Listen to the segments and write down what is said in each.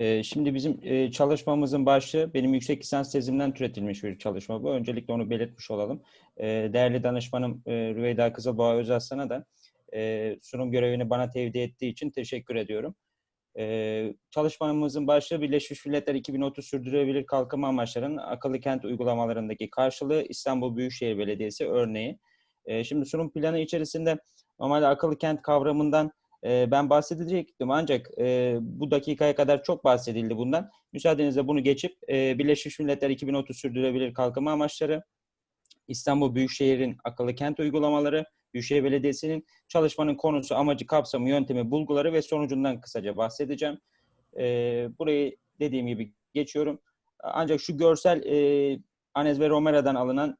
Ee, Şimdi bizim e, çalışmamızın başlığı benim yüksek lisans tezimden türetilmiş bir çalışma bu. Öncelikle onu belirtmiş olalım. Ee, Değerli danışmanım e, Rüveyda Kızılboğa Özaslan'a da e, sunum görevini bana tevdi ettiği için teşekkür ediyorum. Ee, Çalışmamızın başlığı Birleşmiş Milletler 2030 Sürdürülebilir Kalkınma Amaçlarının akıllı kent uygulamalarındaki karşılığı İstanbul Büyükşehir Belediyesi örneği. Şimdi sunum planı içerisinde normalde akıllı kent kavramından e, ben bahsedecektim ancak e, bu dakikaya kadar çok bahsedildi bundan. Müsaadenizle bunu geçip e, Birleşmiş Milletler 2030 Sürdürülebilir Kalkınma Amaçları, İstanbul Büyükşehir'in akıllı kent uygulamaları, Büyükşehir Belediyesi'nin çalışmanın konusu, amacı, kapsamı, yöntemi, bulguları ve sonucundan kısaca bahsedeceğim. E, burayı dediğim gibi geçiyorum. Ancak şu görsel e, Anez ve Romera'dan alınan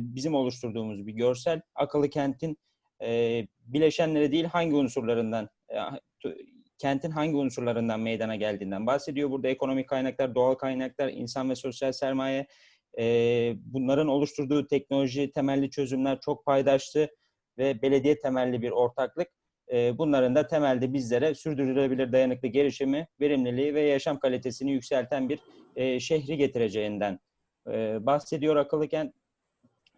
bizim oluşturduğumuz bir görsel. Akıllı kentin e, bileşenleri değil hangi unsurlarından e, kentin hangi unsurlarından meydana geldiğinden bahsediyor. Burada ekonomik kaynaklar, doğal kaynaklar, insan ve sosyal sermaye, e, bunların oluşturduğu teknoloji temelli çözümler çok paydaşlı ve belediye temelli bir ortaklık. E, bunların da temelde bizlere sürdürülebilir dayanıklı gelişimi, verimliliği ve yaşam kalitesini yükselten bir e, şehri getireceğinden e, bahsediyor akıllı kent.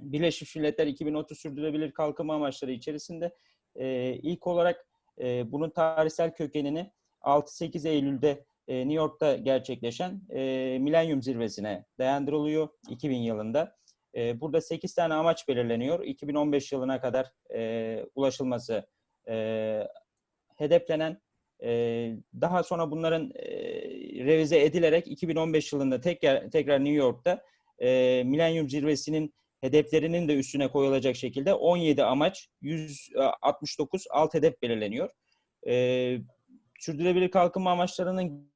Birleşmiş Milletler 2030 Sürdürülebilir Kalkınma Amaçları içerisinde e, ilk olarak e, bunun tarihsel kökenini 6-8 Eylül'de e, New York'ta gerçekleşen e, Milenyum Zirvesi'ne dayandırılıyor 2000 yılında. E, burada 8 tane amaç belirleniyor. 2015 yılına kadar e, ulaşılması e, hedeflenen e, daha sonra bunların e, revize edilerek 2015 yılında tekrar, tekrar New York'ta e, Milenyum Zirvesi'nin hedeflerinin de üstüne koyulacak şekilde 17 amaç, 169 alt hedef belirleniyor. Ee, sürdürülebilir kalkınma amaçlarının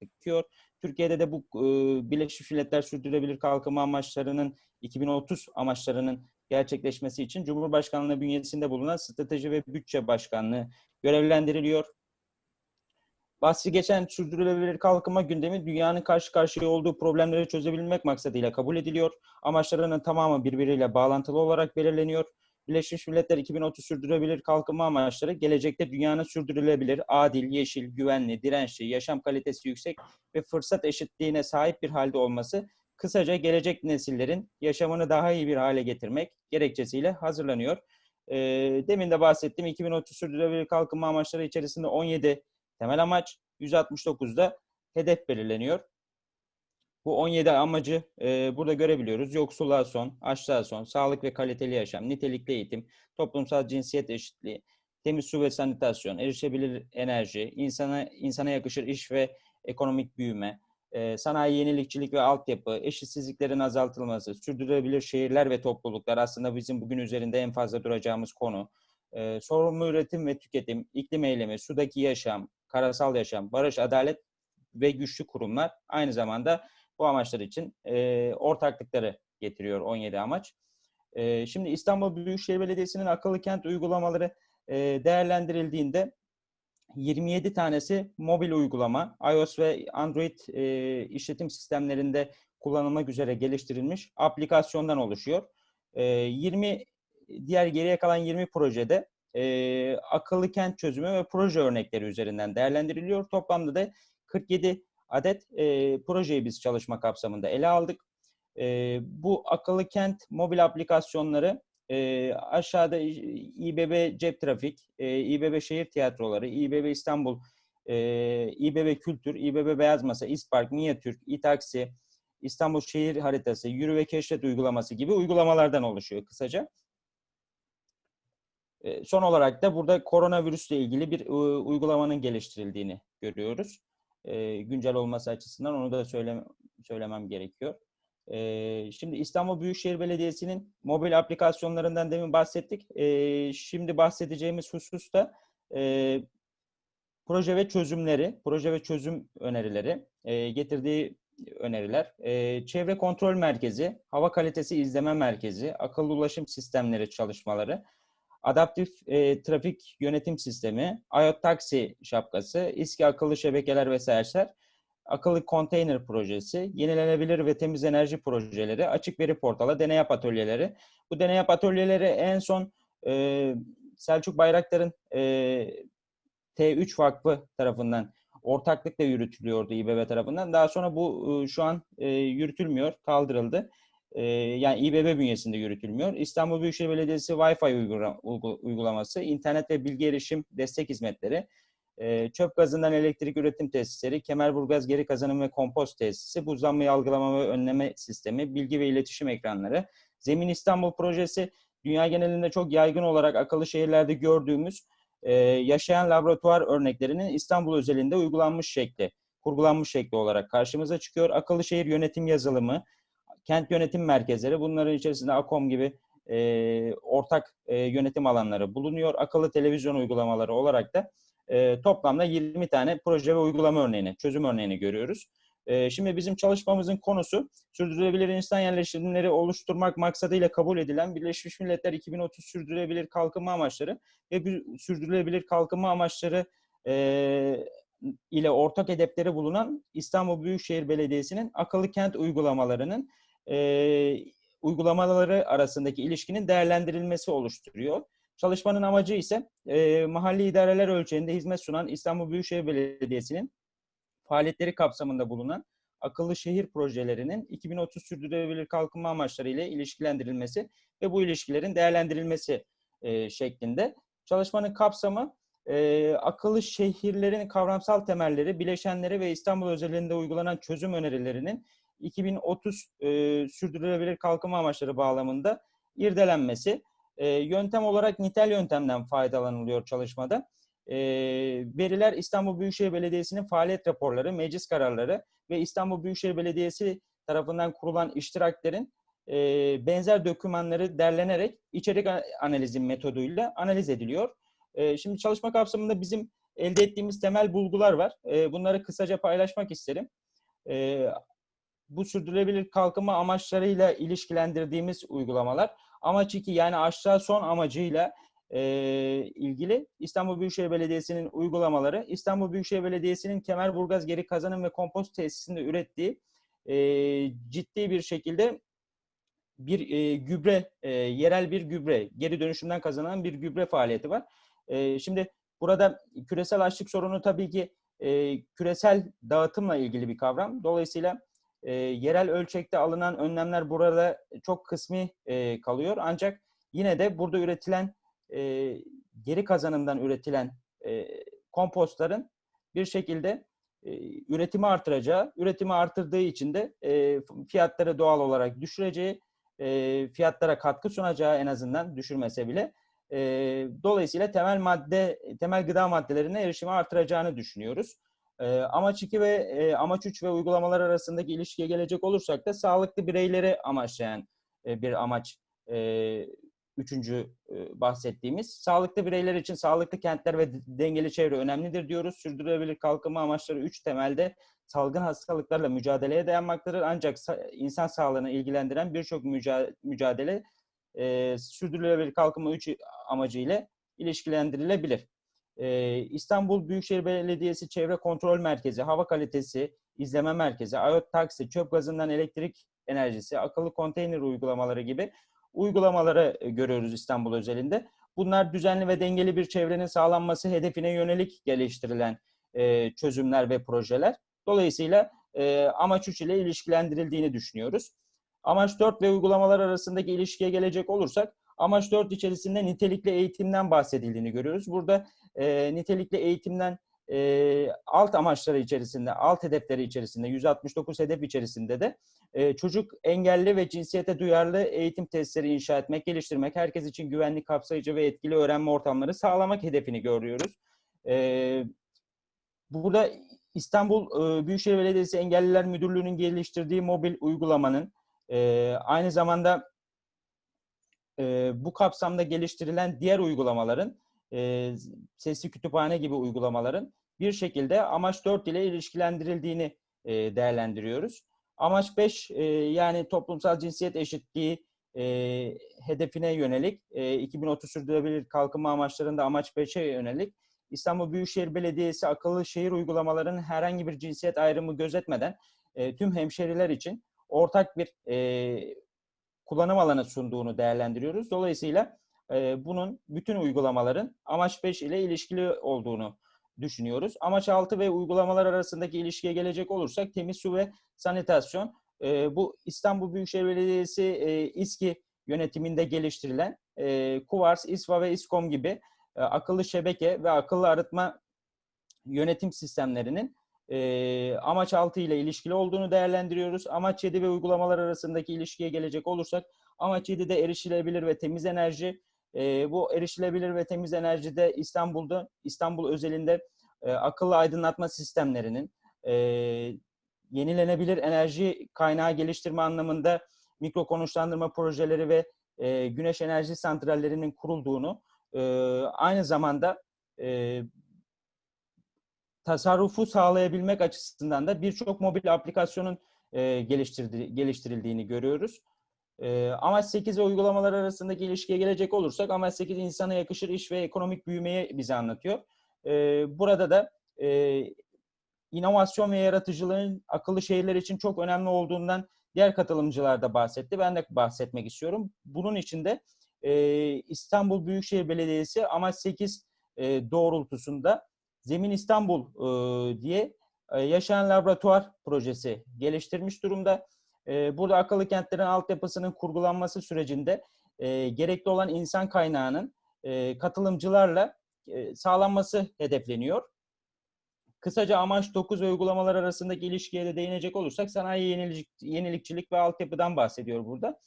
gerekiyor. Türkiye'de de bu e, Birleşmiş Milletler Sürdürülebilir Kalkınma Amaçlarının 2030 amaçlarının gerçekleşmesi için Cumhurbaşkanlığı bünyesinde bulunan Strateji ve Bütçe Başkanlığı görevlendiriliyor. Bahsi geçen sürdürülebilir kalkınma gündemi dünyanın karşı karşıya olduğu problemleri çözebilmek maksadıyla kabul ediliyor. Amaçlarının tamamı birbiriyle bağlantılı olarak belirleniyor. Birleşmiş Milletler 2030 sürdürülebilir kalkınma amaçları gelecekte dünyanın sürdürülebilir, adil, yeşil, güvenli, dirençli, yaşam kalitesi yüksek ve fırsat eşitliğine sahip bir halde olması, kısaca gelecek nesillerin yaşamını daha iyi bir hale getirmek gerekçesiyle hazırlanıyor. E, demin de bahsettiğim 2030 sürdürülebilir kalkınma amaçları içerisinde 17 temel amaç, 169'da hedef belirleniyor. Bu 17 amacı e, burada görebiliyoruz. Yoksulluğa son, açlığa son, sağlık ve kaliteli yaşam, nitelikli eğitim, toplumsal cinsiyet eşitliği, temiz su ve sanitasyon, erişebilir enerji, insana insana yakışır iş ve ekonomik büyüme, e, sanayi yenilikçilik ve altyapı, eşitsizliklerin azaltılması, sürdürülebilir şehirler ve topluluklar aslında bizim bugün üzerinde en fazla duracağımız konu. E, sorumlu üretim ve tüketim, iklim eylemi, sudaki yaşam, karasal yaşam, barış, adalet ve güçlü kurumlar aynı zamanda bu amaçlar için e, ortaklıkları getiriyor 17 amaç. E, şimdi İstanbul Büyükşehir Belediyesi'nin akıllı kent uygulamaları e, değerlendirildiğinde 27 tanesi mobil uygulama, iOS ve Android e, işletim sistemlerinde kullanılmak üzere geliştirilmiş aplikasyondan oluşuyor. E, 20 diğer geriye kalan 20 projede e, akıllı kent çözümü ve proje örnekleri üzerinden değerlendiriliyor. Toplamda da 47 adet e, projeyi biz çalışma kapsamında ele aldık. E, bu akıllı kent mobil aplikasyonları e, aşağıda İBB Cep Trafik, e, İBB Şehir Tiyatroları, İBB İstanbul, e, İBB Kültür, İBB Beyaz Masa, İspark, Minyatürk, İtaksi, İstanbul Şehir Haritası, Yürü ve Keşfet uygulaması gibi uygulamalardan oluşuyor kısaca. Son olarak da burada koronavirüsle ilgili bir uygulamanın geliştirildiğini görüyoruz. Güncel olması açısından onu da söyle, söylemem gerekiyor. Şimdi İstanbul Büyükşehir Belediyesi'nin mobil aplikasyonlarından demin bahsettik. Şimdi bahsedeceğimiz husus da proje ve çözümleri, proje ve çözüm önerileri, getirdiği öneriler. Çevre Kontrol Merkezi, Hava Kalitesi İzleme Merkezi, Akıllı Ulaşım Sistemleri çalışmaları, Adaptif e, trafik yönetim sistemi, IoT taksi şapkası, İSKİ akıllı şebekeler ve serçler, akıllı konteyner projesi, yenilenebilir ve temiz enerji projeleri, açık veri portalı, deney yap atölyeleri. Bu deney yap atölyeleri en son e, Selçuk Bayraktar'ın e, T3 Vakfı tarafından ortaklıkla yürütülüyordu İBB tarafından. Daha sonra bu e, şu an e, yürütülmüyor, kaldırıldı. E, yani İBB bünyesinde yürütülmüyor. İstanbul Büyükşehir Belediyesi Wi-Fi uygula, uygulaması, internet ve bilgi erişim destek hizmetleri, e, çöp gazından elektrik üretim tesisleri, Kemerburgaz geri kazanım ve kompost tesisi, buzlanma algılama ve önleme sistemi, bilgi ve iletişim ekranları, Zemin İstanbul projesi, dünya genelinde çok yaygın olarak akıllı şehirlerde gördüğümüz e, yaşayan laboratuvar örneklerinin İstanbul özelinde uygulanmış şekli, kurgulanmış şekli olarak karşımıza çıkıyor. Akıllı şehir yönetim yazılımı, kent yönetim merkezleri, bunların içerisinde AKOM gibi e, ortak e, yönetim alanları bulunuyor. Akıllı televizyon uygulamaları olarak da e, toplamda 20 tane proje ve uygulama örneğini, çözüm örneğini görüyoruz. E, şimdi bizim çalışmamızın konusu sürdürülebilir insan yerleşimleri oluşturmak maksadıyla kabul edilen Birleşmiş Milletler 2030 sürdürülebilir kalkınma amaçları ve bir sürdürülebilir kalkınma amaçları e, ile ortak hedefleri bulunan İstanbul Büyükşehir Belediyesi'nin akıllı kent uygulamalarının e, uygulamaları arasındaki ilişkinin değerlendirilmesi oluşturuyor. Çalışmanın amacı ise e, mahalli idareler ölçeğinde hizmet sunan İstanbul Büyükşehir Belediyesi'nin faaliyetleri kapsamında bulunan akıllı şehir projelerinin 2030 sürdürülebilir kalkınma amaçları ile ilişkilendirilmesi ve bu ilişkilerin değerlendirilmesi e, şeklinde. Çalışmanın kapsamı e, akıllı şehirlerin kavramsal temelleri, bileşenleri ve İstanbul özelinde uygulanan çözüm önerilerinin 2030 e, sürdürülebilir kalkınma amaçları bağlamında irdelenmesi. E, yöntem olarak nitel yöntemden faydalanılıyor çalışmada. E, veriler İstanbul Büyükşehir Belediyesi'nin faaliyet raporları, meclis kararları ve İstanbul Büyükşehir Belediyesi tarafından kurulan iştiraklerin e, benzer dokümanları derlenerek içerik analizi metoduyla analiz ediliyor. E, şimdi çalışma kapsamında bizim elde ettiğimiz temel bulgular var. E, bunları kısaca paylaşmak isterim. E, bu sürdürülebilir kalkınma amaçlarıyla ilişkilendirdiğimiz uygulamalar. Amaç 2 yani aşağı son amacıyla e, ilgili İstanbul Büyükşehir Belediyesi'nin uygulamaları, İstanbul Büyükşehir Belediyesi'nin Kemerburgaz Geri Kazanım ve Kompost Tesisinde ürettiği e, ciddi bir şekilde bir e, gübre, e, yerel bir gübre, geri dönüşümden kazanan bir gübre faaliyeti var. E, şimdi burada küresel açlık sorunu tabii ki e, küresel dağıtımla ilgili bir kavram. Dolayısıyla e, yerel ölçekte alınan önlemler burada çok kısmi e, kalıyor. Ancak yine de burada üretilen e, geri kazanımdan üretilen e, kompostların bir şekilde e, üretimi artıracağı, üretimi artırdığı için de e, fiyatları doğal olarak düşüreceği, e, fiyatlara katkı sunacağı en azından düşürmese bile e, dolayısıyla temel madde, temel gıda maddelerine erişimi artıracağını düşünüyoruz. E, amaç 2 ve e, amaç 3 ve uygulamalar arasındaki ilişkiye gelecek olursak da sağlıklı bireyleri amaçlayan e, bir amaç e, üçüncü e, bahsettiğimiz. Sağlıklı bireyler için sağlıklı kentler ve dengeli çevre önemlidir diyoruz. Sürdürülebilir kalkınma amaçları üç temelde salgın hastalıklarla mücadeleye dayanmaktadır. Ancak insan sağlığını ilgilendiren birçok mücadele e, sürdürülebilir kalkınma üç amacıyla ilişkilendirilebilir. E, İstanbul Büyükşehir Belediyesi Çevre Kontrol Merkezi, Hava Kalitesi İzleme Merkezi, IOT Taksi, çöp gazından elektrik enerjisi, akıllı konteyner uygulamaları gibi uygulamaları e, görüyoruz İstanbul özelinde. Bunlar düzenli ve dengeli bir çevrenin sağlanması hedefine yönelik geliştirilen e, çözümler ve projeler. Dolayısıyla e, amaç 3 ile ilişkilendirildiğini düşünüyoruz. Amaç 4 ve uygulamalar arasındaki ilişkiye gelecek olursak, amaç 4 içerisinde nitelikli eğitimden bahsedildiğini görüyoruz. Burada e, nitelikli eğitimden e, alt amaçları içerisinde, alt hedefleri içerisinde, 169 hedef içerisinde de e, çocuk engelli ve cinsiyete duyarlı eğitim tesisleri inşa etmek, geliştirmek, herkes için güvenli, kapsayıcı ve etkili öğrenme ortamları sağlamak hedefini görüyoruz. E, burada İstanbul e, Büyükşehir Belediyesi Engelliler Müdürlüğü'nün geliştirdiği mobil uygulamanın e, aynı zamanda e, bu kapsamda geliştirilen diğer uygulamaların e, sesli kütüphane gibi uygulamaların bir şekilde amaç 4 ile ilişkilendirildiğini e, değerlendiriyoruz. Amaç 5 e, yani toplumsal cinsiyet eşitliği e, hedefine yönelik e, 2030 sürdürülebilir kalkınma amaçlarında amaç 5'e yönelik İstanbul Büyükşehir Belediyesi akıllı şehir uygulamalarının herhangi bir cinsiyet ayrımı gözetmeden e, tüm hemşeriler için ortak bir e, kullanım alanı sunduğunu değerlendiriyoruz. Dolayısıyla e, bunun bütün uygulamaların amaç 5 ile ilişkili olduğunu düşünüyoruz. Amaç 6 ve uygulamalar arasındaki ilişkiye gelecek olursak temiz su ve sanitasyon. E, bu İstanbul Büyükşehir Belediyesi e, İSKİ yönetiminde geliştirilen e, Kuvars, İSVA ve İSKOM gibi e, akıllı şebeke ve akıllı arıtma yönetim sistemlerinin e, amaç 6 ile ilişkili olduğunu değerlendiriyoruz. Amaç 7 ve uygulamalar arasındaki ilişkiye gelecek olursak amaç 7'de erişilebilir ve temiz enerji. E, bu erişilebilir ve temiz enerjide İstanbul'da, İstanbul özelinde e, akıllı aydınlatma sistemlerinin, e, yenilenebilir enerji kaynağı geliştirme anlamında mikro konuşlandırma projeleri ve e, güneş enerji santrallerinin kurulduğunu, e, aynı zamanda e, tasarrufu sağlayabilmek açısından da birçok mobil aplikasyonun e, geliştirildiğini görüyoruz. E, amaç 8 ve uygulamalar arasındaki ilişkiye gelecek olursak amaç 8 insana yakışır iş ve ekonomik büyümeyi bize anlatıyor. E, burada da e, inovasyon ve yaratıcılığın akıllı şehirler için çok önemli olduğundan diğer katılımcılar da bahsetti. Ben de bahsetmek istiyorum. Bunun için de e, İstanbul Büyükşehir Belediyesi amaç 8 e, doğrultusunda Zemin İstanbul e, diye e, yaşayan laboratuvar projesi geliştirmiş durumda. E, burada akıllı kentlerin altyapısının kurgulanması sürecinde e, gerekli olan insan kaynağının e, katılımcılarla e, sağlanması hedefleniyor. Kısaca amaç 9 ve uygulamalar arasındaki ilişkiye de değinecek olursak sanayi yenilik, yenilikçilik ve altyapıdan bahsediyor burada.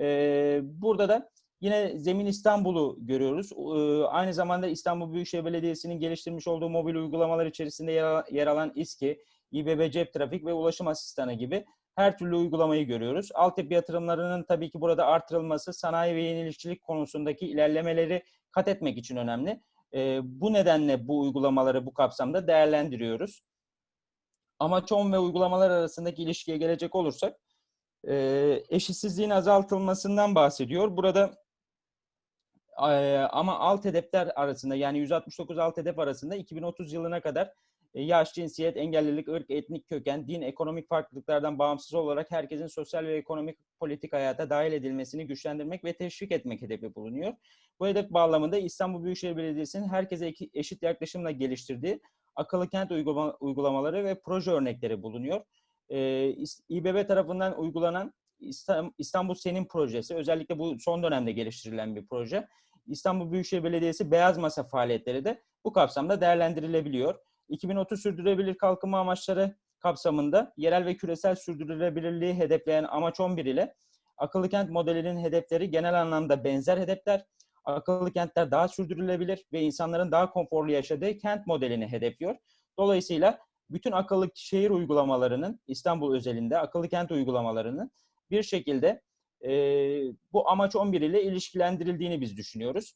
Ee, burada da yine Zemin İstanbul'u görüyoruz. Ee, aynı zamanda İstanbul Büyükşehir Belediyesi'nin geliştirmiş olduğu mobil uygulamalar içerisinde yer, yer alan İSKİ, İBB Cep Trafik ve Ulaşım Asistanı gibi her türlü uygulamayı görüyoruz. Altyapı yatırımlarının tabii ki burada artırılması sanayi ve yenilikçilik konusundaki ilerlemeleri kat etmek için önemli. E, bu nedenle bu uygulamaları bu kapsamda değerlendiriyoruz. Amaç 10 ve uygulamalar arasındaki ilişkiye gelecek olursak e, eşitsizliğin azaltılmasından bahsediyor. Burada e, ama alt hedefler arasında yani 169 alt hedef arasında 2030 yılına kadar yaş, cinsiyet, engellilik, ırk, etnik köken, din, ekonomik farklılıklardan bağımsız olarak herkesin sosyal ve ekonomik politik hayata dahil edilmesini güçlendirmek ve teşvik etmek hedefi bulunuyor. Bu hedef bağlamında İstanbul Büyükşehir Belediyesi'nin herkese eşit yaklaşımla geliştirdiği akıllı kent uygulama, uygulamaları ve proje örnekleri bulunuyor. Ee, İBB tarafından uygulanan İstanbul Senin projesi, özellikle bu son dönemde geliştirilen bir proje. İstanbul Büyükşehir Belediyesi Beyaz Masa faaliyetleri de bu kapsamda değerlendirilebiliyor. 2030 sürdürülebilir kalkınma amaçları kapsamında yerel ve küresel sürdürülebilirliği hedefleyen amaç 11 ile akıllı kent modelinin hedefleri genel anlamda benzer hedefler. Akıllı kentler daha sürdürülebilir ve insanların daha konforlu yaşadığı kent modelini hedefliyor. Dolayısıyla bütün akıllı şehir uygulamalarının İstanbul özelinde akıllı kent uygulamalarının bir şekilde e, bu amaç 11 ile ilişkilendirildiğini biz düşünüyoruz.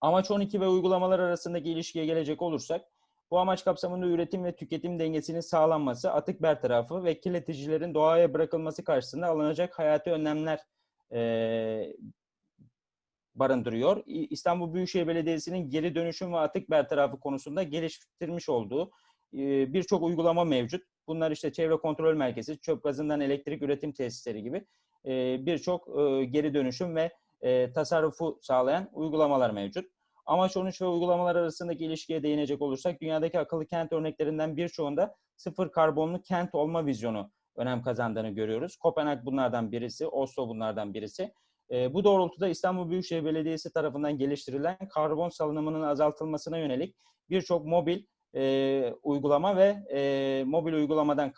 Amaç 12 ve uygulamalar arasındaki ilişkiye gelecek olursak bu amaç kapsamında üretim ve tüketim dengesinin sağlanması, atık bertarafı ve kirleticilerin doğaya bırakılması karşısında alınacak hayati önlemler e, barındırıyor. İstanbul Büyükşehir Belediyesi'nin geri dönüşüm ve atık bertarafı konusunda geliştirmiş olduğu e, birçok uygulama mevcut. Bunlar işte çevre kontrol merkezi, çöp gazından elektrik üretim tesisleri gibi e, birçok e, geri dönüşüm ve e, tasarrufu sağlayan uygulamalar mevcut. Amaç 13 ve uygulamalar arasındaki ilişkiye değinecek olursak dünyadaki akıllı kent örneklerinden birçoğunda sıfır karbonlu kent olma vizyonu önem kazandığını görüyoruz. Kopenhag bunlardan birisi, Oslo bunlardan birisi. E, bu doğrultuda İstanbul Büyükşehir Belediyesi tarafından geliştirilen karbon salınımının azaltılmasına yönelik birçok mobil e, uygulama ve e, mobil uygulamadan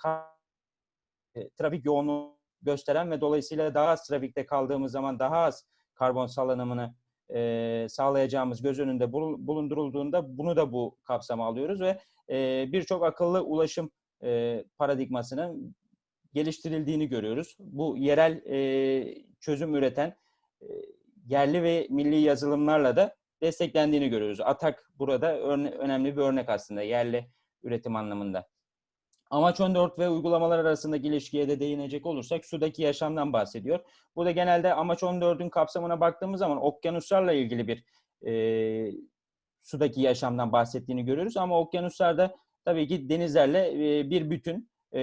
e, trafik yoğunluğu gösteren ve dolayısıyla daha az trafikte kaldığımız zaman daha az karbon salınımını e, sağlayacağımız göz önünde bulundurulduğunda bunu da bu kapsama alıyoruz ve e, birçok akıllı ulaşım e, paradigmasının geliştirildiğini görüyoruz. Bu yerel e, çözüm üreten e, yerli ve milli yazılımlarla da desteklendiğini görüyoruz. Atak burada örne- önemli bir örnek aslında yerli üretim anlamında. Amaç 14 ve uygulamalar arasındaki ilişkiye de değinecek olursak sudaki yaşamdan bahsediyor. Burada genelde amaç 14'ün kapsamına baktığımız zaman okyanuslarla ilgili bir e, sudaki yaşamdan bahsettiğini görüyoruz. Ama okyanuslarda tabii ki denizlerle e, bir bütün. E,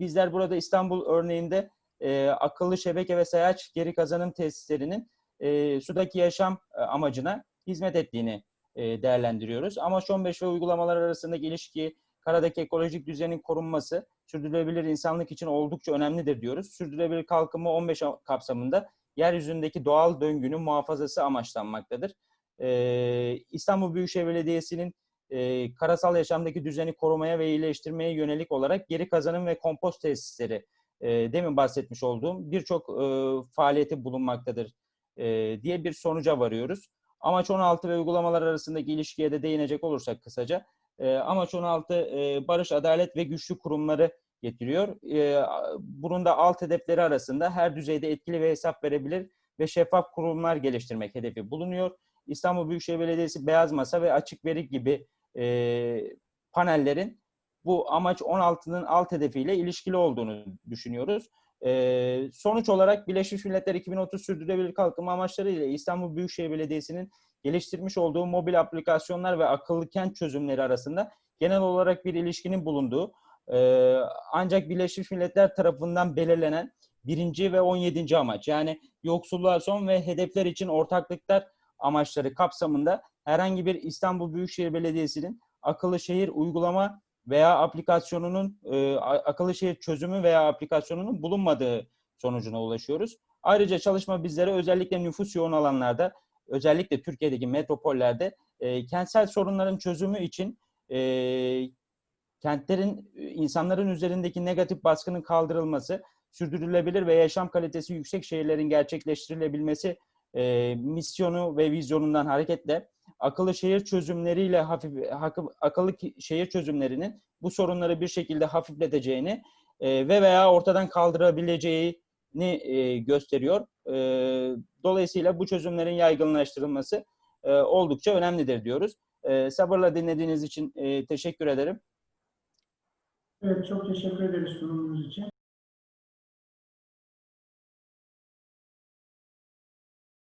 bizler burada İstanbul örneğinde e, akıllı şebeke ve sayaç geri kazanım tesislerinin e, sudaki yaşam e, amacına hizmet ettiğini e, değerlendiriyoruz. Amaç 15 ve uygulamalar arasındaki ilişki, karadaki ekolojik düzenin korunması, sürdürülebilir insanlık için oldukça önemlidir diyoruz. Sürdürülebilir kalkınma 15 kapsamında yeryüzündeki doğal döngünün muhafazası amaçlanmaktadır. Ee, İstanbul Büyükşehir Belediyesi'nin e, karasal yaşamdaki düzeni korumaya ve iyileştirmeye yönelik olarak geri kazanım ve kompost tesisleri e, demin bahsetmiş olduğum birçok e, faaliyeti bulunmaktadır e, diye bir sonuca varıyoruz. Amaç 16 ve uygulamalar arasındaki ilişkiye de değinecek olursak kısaca. E, amaç 16 e, barış, adalet ve güçlü kurumları getiriyor. E, bunun da alt hedefleri arasında her düzeyde etkili ve hesap verebilir ve şeffaf kurumlar geliştirmek hedefi bulunuyor. İstanbul Büyükşehir Belediyesi Beyaz Masa ve Açık Veri gibi e, panellerin bu amaç 16'nın alt hedefiyle ilişkili olduğunu düşünüyoruz. E, sonuç olarak Birleşmiş Milletler 2030 Sürdürülebilir Kalkınma Amaçları ile İstanbul Büyükşehir Belediyesi'nin geliştirmiş olduğu mobil aplikasyonlar ve akıllı kent çözümleri arasında genel olarak bir ilişkinin bulunduğu ee, ancak Birleşmiş Milletler tarafından belirlenen birinci ve 17. amaç yani yoksulluğa son ve hedefler için ortaklıklar amaçları kapsamında herhangi bir İstanbul Büyükşehir Belediyesi'nin akıllı şehir uygulama veya aplikasyonunun e, akıllı şehir çözümü veya aplikasyonunun bulunmadığı sonucuna ulaşıyoruz. Ayrıca çalışma bizlere özellikle nüfus yoğun alanlarda özellikle Türkiye'deki metropollerde e, kentsel sorunların çözümü için e, kentlerin insanların üzerindeki negatif baskının kaldırılması, sürdürülebilir ve yaşam kalitesi yüksek şehirlerin gerçekleştirilebilmesi e, misyonu ve vizyonundan hareketle akıllı şehir çözümleriyle hafif akıllı şehir çözümlerinin bu sorunları bir şekilde hafifleteceğini e, ve veya ortadan kaldırabileceğini e, gösteriyor. E, dolayısıyla bu çözümlerin yaygınlaştırılması e, oldukça önemlidir diyoruz. E, sabırla dinlediğiniz için e, teşekkür ederim. Evet, çok teşekkür ederiz sunumunuz için.